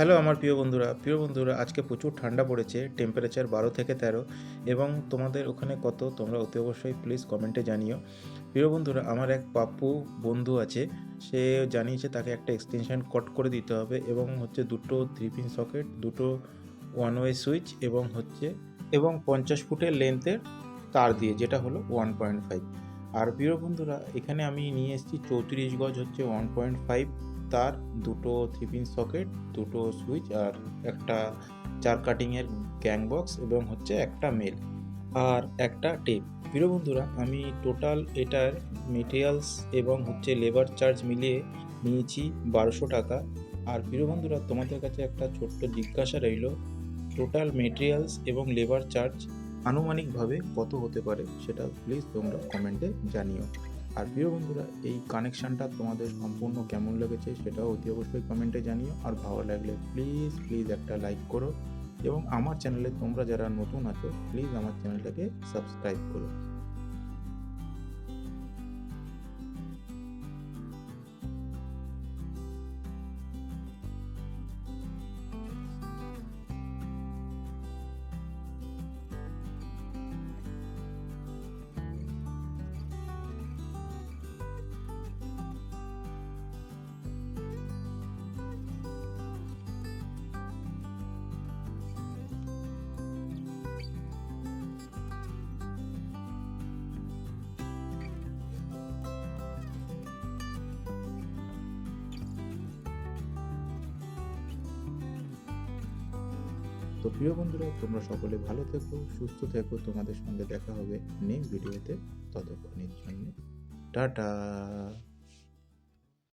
Hello আমার প্রিয় বন্ধুরা। প্রিয় বন্ধুরা, আজকে প্রচুর ঠান্ডা পড়েছে টেম্পারেচার বারো থেকে তেরো, এবং তোমাদের ওখানে কত? তোমরা অতি অবশ্যই প্লিজ কমেন্টে জানিও। প্রিয় বন্ধুরা, আমার এক পাপ্পু বন্ধু আছে, সে জানিয়েছে তাকে একটা এক্সটেনশন কট করে দিতে হবে, এবং হচ্ছে দুটো থ্রি পিন সকেট দুটো ওয়ান ওয়ে সুইচ এবং হচ্ছে, এবং পঞ্চাশ ফুটের লেন্থের তার দিয়ে, যেটা হলো ওয়ান পয়েন্ট ফাইভ আর প্রিয় বন্ধুরা, এখানে আমি নিয়ে এসেছি চৌত্রিশ গজ হচ্ছে ওয়ান পয়েন্ট ফাইভ তার দুটো থ্রি সকেট দুটো সুইচ আর একটা চার কাটিংয়ের গ্যাং বক্স এবং হচ্ছে একটা মেল আর একটা টেপ প্রিয় বন্ধুরা, আমি টোটাল এটার মেটেরিয়ালস এবং হচ্ছে লেবার চার্জ মিলিয়ে নিয়েছি বারোশো টাকা। আর প্রিয় বন্ধুরা, তোমাদের কাছে একটা ছোট্ট জিজ্ঞাসা রইল টোটাল মেটেরিয়ালস এবং লেবার চার্জ আনুমানিকভাবে কত হতে পারে? সেটা প্লিজ তোমরা কমেন্টে জানিও। আর প্রিয় বন্ধুরা, এই কানেকশানটা তোমাদের সম্পূর্ণ কেমন লেগেছে সেটাও অতি অবশ্যই কমেন্টে জানিও। আর ভালো লাগলে প্লিজ প্লিজ একটা লাইক করো এবং আমার চ্যানেলে তোমরা যারা নতুন আছো প্লিজ আমার চ্যানেলটাকে সাবস্ক্রাইব করো। তো প্রিয় বন্ধুরা, তোমরা সকলে ভালো থেকো, সুস্থ থেকো। তোমাদের সঙ্গে দেখা হবে নেক্সট ভিডিওতে। ততক্ষণের জন্য, টাটা।